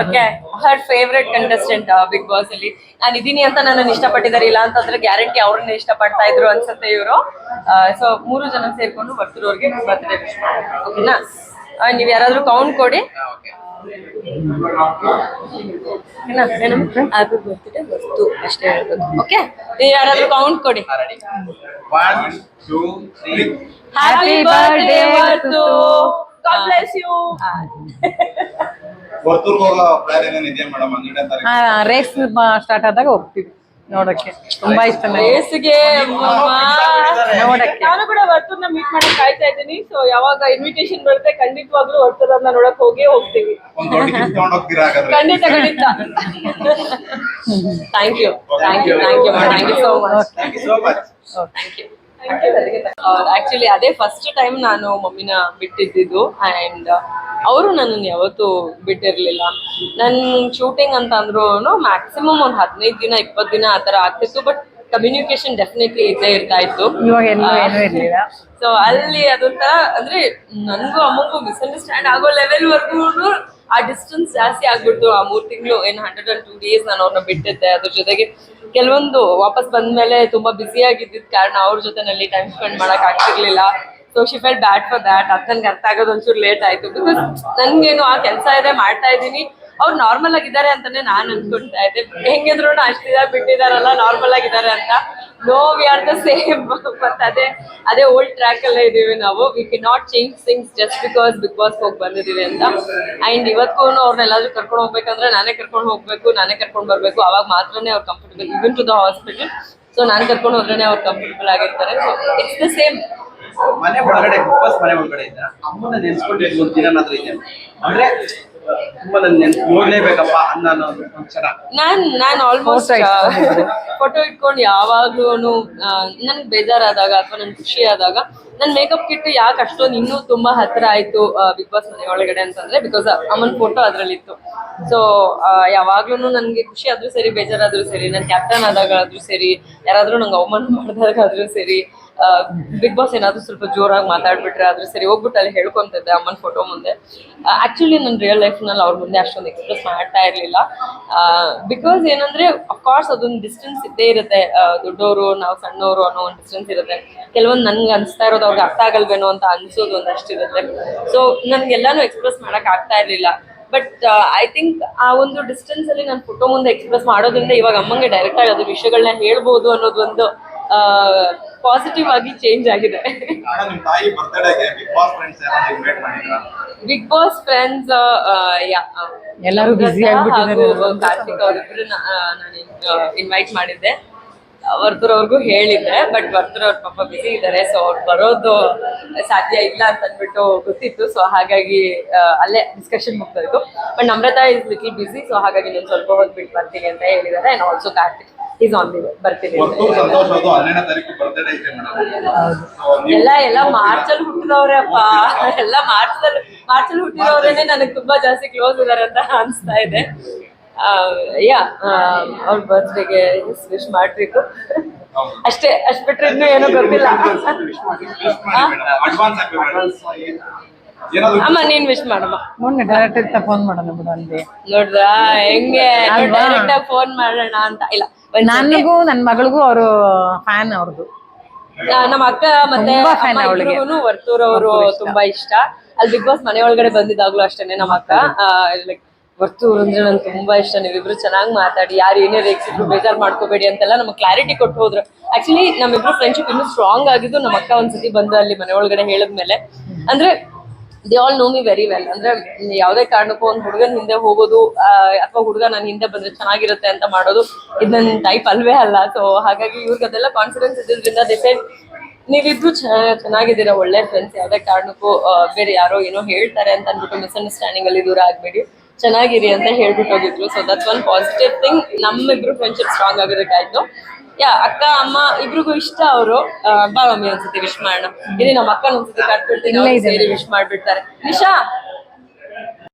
Okay her favourite contestant Big Boss ಅಲ್ಲಿ. ನಾನು ಇದೀನಿ ಅಂತ ನನ್ನ ಇಷ್ಟಪಟ್ಟಿದ್ದಾರೆ. ಇಲ್ಲ ಅಂತಂದ್ರೆ ಗ್ಯಾರಂಟಿ ಅವ್ರನ್ನ ಇಷ್ಟಪಡ್ತಾ ಇದ್ರು ಅನ್ಸುತ್ತೆ ಇವರು. ಸೊ ಮೂರು ಜನ ಸೇರ್ಕೊಂಡು ಬರ್ತಿರೋರ್ಗೆ ಬರ್ತಾರೆ ಓಕೆನಾ ನೀವ್ ಯಾರಾದ್ರೂ ಕೌಂಟ್ ಕೊಡಿ. ಅಷ್ಟೇ ಓಕೆ ನೀವು ಯಾರಾದ್ರೂ ಕೌಂಟ್ ಕೊಡಿ. Happy birthday birth God bless you ವರ್ತೂರ್ಗೆ ಹೋಗೋ ಪ್ಲಾನ್ ಏನೇನು ಇದೆಯಾ ಮೇಡಮ್ ಹನ್ನೆರಡನೇ ತಾರೀಕು ರೇಸ್ ಸ್ಟಾರ್ಟ್ ಆದಾಗ ಹೋಗ್ತೀವಿ ನೋಡಕ್ಕೆ. ತುಂಬಾ ಇಷ್ಟ ನನಗೆ. ರೇಸ್ಗೆ ನೋಡಕ್ಕೆ. ನಾನು ಕೂಡ ವರ್ತೂರ್ನ ಮೀಟ್ ಮಾಡಕ್ ಕಾಯ್ತಾ ಇದ್ದೀನಿ. ಸೊ ಯಾವಾಗ ಇನ್ವಿಟೇಷನ್ ಬರುತ್ತೆ ಖಂಡಿತವಾಗ್ಲೂ ವರ್ತೂರನ್ನ ನೋಡಕ್ ಹೋಗೇ ಹೋಗ್ತೀವಿ. ಒಂದ್ ದೊಡ್ಡ ಗಿಫ್ಟ್ ತಗೊಂಡ್ ಹೋಗ್ತೀರಾ ಹಾಗಾದ್ರೆ? ಖಂಡಿತ ಖಂಡಿತ. Thank you thank you thank you thank you so thank you so much thank you actually ಅದೇ ಫಸ್ಟ್ ಟೈಮ್ ನಾನು ಮಮ್ಮಿನ ಬಿಟ್ಟಿದ್ದಿದ್ದು ಅಂಡ್ ಅವರು ನನ್ನನ್ನು ಯಾವತ್ತು ಬಿಟ್ಟಿರ್ಲಿಲ್ಲ. ನನ್ನ ಶೂಟಿಂಗ್ ಅಂತ ಅಂದ್ರೂ ಮ್ಯಾಕ್ಸಿಮಮ್ ಒಂದು ಹದಿನೈದು ದಿನ, ಇಪ್ಪತ್ತು ದಿನ ಆ ಥರ ಆಗ್ತಿತ್ತು ಬಟ್ ಕಮ್ಯುನಿಕೇಶನ್ ಡೆಫಿನೆಟ್ಲಿ ಇದ್ದೇ ಇರ್ತಾ ಇತ್ತು. ಇವಾಗ ಎಲ್ಲೂ ಏನೂ ಇರ್ಲಿಲ್ಲ. ಸೊ ಅಲ್ಲಿ ಅದೊಂಥರ ಅಂದ್ರೆ ನನ್ಗೂ ಅಮ್ಮಗೂ ಮಿಸ್ಅಂಡರ್ಸ್ಟ್ಯಾಂಡ್ ಆಗೋ ಲೆವೆಲ್ ವರ್ಗೂ ಆ ಡಿಸ್ಟೆನ್ಸ್ ಜಾಸ್ತಿ ಆಗ್ಬಿಡ್ತು. ಆ ಮೂರ್ ತಿಂಗಳು ಏನ್ ಹಂಡ್ರೆಡ್ ಅಂಡ್ ಟೂ ಡೇಸ್ ನಾನು ಅವ್ರನ್ನ ಬಿಟ್ಟಿದ್ದೆ. ಅದ್ರ ಜೊತೆಗೆ ಕೆಲವೊಂದು ವಾಪಸ್ ಬಂದ್ಮೇಲೆ ತುಂಬಾ ಬ್ಯುಸಿ ಆಗಿದ್ದಿದ್ ಕಾರಣ ಅವ್ರ ಜೊತೆನಲ್ಲಿ ಟೈಮ್ ಸ್ಪೆಂಡ್ ಮಾಡಕ್ ಆಗ್ತಿರ್ಲಿಲ್ಲ. So she felt bad for that ಅದ್ ನನ್ಗೆ ಅರ್ಥ ಆಗೋದು ಒಂಚೂರು ಲೇಟ್ ಆಯ್ತು. ಬಿಕಾಸ್ ನನ್ಗೇನು ಆ ಕೆಲಸ ಇದೆ ಮಾಡ್ತಾ ಇದ್ದೀನಿ. ಅವ್ರು ನಾರ್ಮಲ್ ಆಗಿದ್ದಾರೆ ಅಂತಾನೆ ನಾನ್ ಅನ್ಕೊಳ್ತಾ ಇದ್ದೆ. ಹೆಂಗಿದ್ರು ಅಷ್ಟಿದ ಬಿಟ್ಟಿದಾರಲ್ಲ ನಾರ್ಮಲ್ ಆಗಿದ್ದಾರೆ ಅಂತ. No we are the same ಮತ್ತೆ ಅದೇ ಅದೇ ಓಲ್ಡ್ ಟ್ರ್ಯಾಕ್ ಅಲ್ಲೇ ಇದೀವಿ ನಾವು. We can not change things just because Big Boss ಹೋಗಿ ಬಂದಿದೀವಿ ಅಂತ. ಅಂಡ್ ಇವತ್ತು ಅವ್ರನ್ನೆಲ್ಲಾದ್ರೂ ಕರ್ಕೊಂಡು ಹೋಗ್ಬೇಕಂದ್ರೆ ನಾನೇ ಕರ್ಕೊಂಡು ಹೋಗ್ಬೇಕು, ನಾನೇ ಕರ್ಕೊಂಡು ಬರ್ಬೇಕು. ಅವಾಗ ಮಾತ್ರನೇ ಅವ್ರು comfortable even to the hospital so ನಾನು ಕರ್ಕೊಂಡು ಹೋದ್ರೆ ಅವ್ರು ಕಂಫರ್ಟಬಲ್ ಆಗಿರ್ತಾರೆ. ಸೊ ಇಟ್ಸ್ ದ ಸೇಮ್ ಮನೆ ಒಳಗಡೆ ಮನೆ ಒಳಗಡೆ ಇದ್ದ? ಅಮ್ಮನ ನೆನ್ಸ್ಕೊಂಡು ಮೂರು ಇದೆ? ಅಂದ್ರೆ ತುಂಬಾ ನನ್ ನೋಡ್ಲೇಬೇಕಪ್ಪ ಅನ್ನೋ ಒಂದು ಕ್ಷಣ ನಾನ್ ನಾನ್ ಆಲ್ಮೋಸ್ಟ್ ಫೋಟೋ ಇಟ್ಕೊಂಡು ಯಾವಾಗ್ಲೂ ನನ್ಗೆ ಬೇಜಾರಾದಾಗ ಅಥವಾ ನನ್ ಖುಷಿ ಆದಾಗ ನನ್ ಮೇಕಪ್ ಕಿಟ್ ಯಾಕೆ ಅಷ್ಟೊಂದು ಇನ್ನೂ ತುಂಬಾ ಹತ್ರ ಆಯ್ತು ಬಿಗ್ ಬಾಸ್ ಮನೆ ಒಳಗಡೆ ಅಂತಂದ್ರೆ ಬಿಕಾಸ್ ಅಮ್ಮನ್ ಫೋಟೋ ಅದ್ರಲ್ಲಿತ್ತು. ಸೊ ಯಾವಾಗ್ಲೂ ನನ್ಗೆ ಖುಷಿ ಆದ್ರೂ ಸರಿ ಬೇಜಾರಾದ್ರೂ ಸರಿ ನನ್ ಕ್ಯಾಪ್ಟನ್ ಆದಾಗ ಆದ್ರೂ ಸರಿ ಯಾರಾದ್ರೂ ನಂಗೆ ಅವಮಾನ ಮಾಡಿದಾಗ ಆದ್ರೂ ಸರಿ ಬಿಗ್ ಬಾಸ್ ಏನಾದ್ರು ಸ್ವಲ್ಪ ಜೋರಾಗಿ ಮಾತಾಡ್ಬಿಟ್ರೆ ಆದ್ರೆ ಸರಿ ಹೋಗ್ಬಿಟ್ಟು ಅಲ್ಲಿ ಹೇಳ್ಕೊಂತಿದ್ದೆ ಅಮ್ಮನ ಫೋಟೋ ಮುಂದೆ. ಆಕ್ಚುಲಿ ನನ್ನ ರಿಯಲ್ ಲೈಫ್ನಲ್ಲಿ ಅವ್ರ ಮುಂದೆ ಅಷ್ಟೊಂದು ಎಕ್ಸ್ಪ್ರೆಸ್ ಮಾಡ್ತಾ ಇರಲಿಲ್ಲ. ಬಿಕಾಸ್ ಏನಂದ್ರೆ ಅಫ್ಕೋರ್ಸ್ ಅದೊಂದು ಡಿಸ್ಟೆನ್ಸ್ ಇದ್ದೇ ಇರುತ್ತೆ. ದೊಡ್ಡವರು ನಾವು ಸಣ್ಣವರು ಅನ್ನೋ ಒಂದು ಡಿಸ್ಟೆನ್ಸ್ ಇರುತ್ತೆ. ಕೆಲವೊಂದು ನನ್ಗೆ ಅನಿಸ್ತಾ ಇರೋದು ಅವ್ರಿಗೆ ಅರ್ಥ ಆಗಲ್ವೇನೋ ಅಂತ ಅನ್ಸೋದು ಒಂದಷ್ಟಿರುತ್ತೆ ಸೊ ನನ್ಗೆಲ್ಲಾನು ಎಕ್ಸ್ಪ್ರೆಸ್ ಮಾಡಕ್ ಆಗ್ತಾ ಇರಲಿಲ್ಲ. ಬಟ್ ಐ ಥಿಂಕ್ ಆ ಒಂದು ಡಿಸ್ಟೆನ್ಸ್ ಅಲ್ಲಿ ನಾನು ಫೋಟೋ ಮುಂದೆ ಎಕ್ಸ್ಪ್ರೆಸ್ ಮಾಡೋದ್ರಿಂದ ಇವಾಗ ಅಮ್ಮಂಗೆ ಡೈರೆಕ್ಟ್ ಆಗಿ ಅದ್ರ ವಿಷಯಗಳನ್ನ ಹೇಳ್ಬೋದು ಅನ್ನೋದೊಂದು ಪಾಸಿಟಿವ್ ಆಗಿ ಚೇಂಜ್ ಆಗಿದೆ. ಬಿಗ್ ಬಾಸ್ ಫ್ರೆಂಡ್ಸ್ ಯಾರು ಇನ್ವೈಟ್ ಮಾಡಿದ್ರ? ಬಿಗ್ ಬಾಸ್ ಫ್ರೆಂಡ್ಸ್ ಎಲ್ಲರೂ ಬಿಸಿ ಆಗ್ಬಿಟ್ಟಿದ್ದಾರೆ. ಕಾರ್ತಿಕ್ ಅವರಿಬ್ರು ನಾನು ಇನ್ವೈಟ್ ಮಾಡಿದ್ದೆ. ವರ್ತೂರ್ ಅವ್ರಿಗೂ ಹೇಳಿದ್ದೆ ಬಟ್ ವರ್ತೂರ್ ಅವ್ರ ಪಾಪ ಬಿಸಿ ಇದ್ದಾರೆ ಸೊ ಅವ್ರು ಬರೋದು ಸಾಧ್ಯ ಇಲ್ಲ ಅಂತ ಅಂದ್ಬಿಟ್ಟು ಗೊತ್ತಿತ್ತು. ಸೊ ಹಾಗಾಗಿ ಅಲ್ಲೇ discussion ಮುಗ್ದೋಯ್ತು. But Namrata is little busy so ಹಾಗಾಗಿ ನಾನು ಸ್ವಲ್ಪ ಹೊತ್ತು ಬಿಟ್ಟು ಬರ್ತೀನಿ ಅಂತ ಹೇಳಿದ್ದಾರೆ. And also Karthik. Is on the madam ಎಲ್ಲ ಎಲ್ಲ ಮಾರ್ಚ್ ಅಲ್ಲಿ ಹುಟ್ಟಿದವ್ರೆ ಅಪ್ಪ. ಎಲ್ಲ ಮಾರ್ಚ್ ಅಲ್ಲಿ ಮಾರ್ಚ್ ಅಲ್ಲಿ ಹುಟ್ಟಿದವ್ರೇನೆ ನನಗೆ ತುಂಬಾ ಜಾಸ್ತಿ ಕ್ಲೋಸ್ ಇದಾರೆ ಅಂತ ಅನ್ಸ್ತಾ ಇದೆ. ಯಾ ಅವ್ರ ಬರ್ತ್ಡೇಗೆ ವಿಶ್ ಮಾಡ್ಬೇಕು. ಅಷ್ಟೇ ಅಷ್ಟ್ ಬಿಟ್ರೆ ಇನ್ನೂ ಏನೂ ಗೊತ್ತಿಲ್ಲ. ಅಮ್ಮ ನೀನ್ ವಿಶ್ ಮಾಡಮ್ಮ. ಮೊನ್ನೆ ಡೈರೆಕ್ಟ್ ಇರ್ತಾ ಫೋನ್ ಮಾಡೋಣ ಬಿಡು ಅಲ್ಲಿ ನೋಡ್ದ ಹೆಂಗೆ? ಡೈರೆಕ್ಟ್ ಫೋನ್ ಮಾಡೋಣ ಅಂತ. ಇಲ್ಲ ನನಗೂ ನನ್ನ ಮಗಳಿಗೂ ಅವರು ಫ್ಯಾನ್ ಅವ್ರದ್ದು ನಮ್ಮ ಅಕ್ಕ ಮತ್ತೆ. ವರ್ತೂರ್ ಅವರು ತುಂಬಾ ಇಷ್ಟ. ಅಲ್ಲಿ ಬಿಗ್ ಬಾಸ್ ಮನೆ ಒಳಗಡೆ ಬಂದಿದ್ದಾಗ್ಲೂ ಅಷ್ಟೇನೆ ನಮ್ಮ ಅಕ್ಕ. ಲೈಕ್ ವರ್ತೂರ್ ಅಂದ್ರೆ ನಂಗೆ ತುಂಬಾ ಇಷ್ಟ. ನೀವಿಬ್ರು ಚೆನ್ನಾಗಿ ಮಾತಾಡಿ ಯಾರು ಏನೇ ರೇಗಿಸಿದ್ರು ಬೇಜಾರ್ ಮಾಡ್ಕೋಬೇಡಿ ಅಂತೆಲ್ಲ ನಮ್ಗೆ ಕ್ಲಾರಿಟಿ ಕೊಟ್ಟು ಹೋದ್ರು. ಆಕ್ಚುಲಿ ನಮ್ಮಿಬ್ರು ಫ್ರೆಂಡ್ಶಿಪ್ ಇನ್ನೂ ಸ್ಟ್ರಾಂಗ್ ಆಗಿದ್ದು ನಮ್ಮ ಅಕ್ಕ ಒಂದ್ಸತಿ ಬಂದು ಅಲ್ಲಿ ಮನೆ ಒಳಗಡೆ ಹೇಳಿದ್ಮೇಲೆ. ಅಂದ್ರೆ they all know me very well ಅಂದ್ರೆ ಯಾವುದೇ ಕಾರಣಕ್ಕೂ ಒಂದು ಹುಡುಗನ ಹಿಂದೆ ಹೋಗೋದು ಅಥವಾ ಹುಡುಗ ನನ್ನ ಹಿಂದೆ ಬಂದ್ರೆ ಚೆನ್ನಾಗಿರುತ್ತೆ ಅಂತ ಮಾಡೋದು ಇದು ನನ್ನ ಟೈಪ್ ಅಲ್ವೇ ಅಲ್ಲ. ಸೊ ಹಾಗಾಗಿ ಇವ್ರಿಗೆ ಅದೆಲ್ಲ ಕಾನ್ಫಿಡೆನ್ಸ್ ಇದ್ದಿದ್ರಿಂದ ದೇ ಸೈಡ್ ನೀವಿಬ್ರು ಚೆನ್ನಾಗಿದ್ದೀರಾ? ಒಳ್ಳೆ ಫ್ರೆಂಡ್ಸ್ ಯಾವುದೇ ಕಾರಣಕ್ಕೂ ಬೇರೆ ಯಾರೋ ಏನೋ ಹೇಳ್ತಾರೆ ಅಂತ ಅಂದ್ಬಿಟ್ಟು ಮಿಸ್ಅಂಡರ್ಸ್ಟ್ಯಾಂಡಿಂಗ್ ಅಲ್ಲಿ ದೂರ ಆಗ್ಬೇಡಿ. ಚೆನ್ನಾಗಿರಿ ಅಂತ ಹೇಳ್ಬಿಟ್ಟು ಹೋಗಿದ್ರು. So that's one positive thing ನಮ್ಮಿಬ್ರು ಫ್ರೆಂಡ್ಶಿಪ್ ಸ್ಟ್ರಾಂಗ್ ಆಗೋದಕ್ಕಾಯ್ತು ಯಾ ಅಕ್ಕ ಅಮ್ಮ ಇಬ್ರಿಗೂ ಇಷ್ಟ ಅವರು ಬಾ ಮಮ್ಮಿ ಒಂದ್ಸತಿ ವಿಶ್ ಮಾಡೋಣ. ಇಲ್ಲಿ ನಮ್ಮ ಅಕ್ಕ ಒಂದ್ಸತಿ ಕಟ್ಬಿಡ್ತೀನಿ ಸೇರಿ ವಿಶ್ ಮಾಡ್ಬಿಡ್ತಾರೆ. ನಿಶಾ?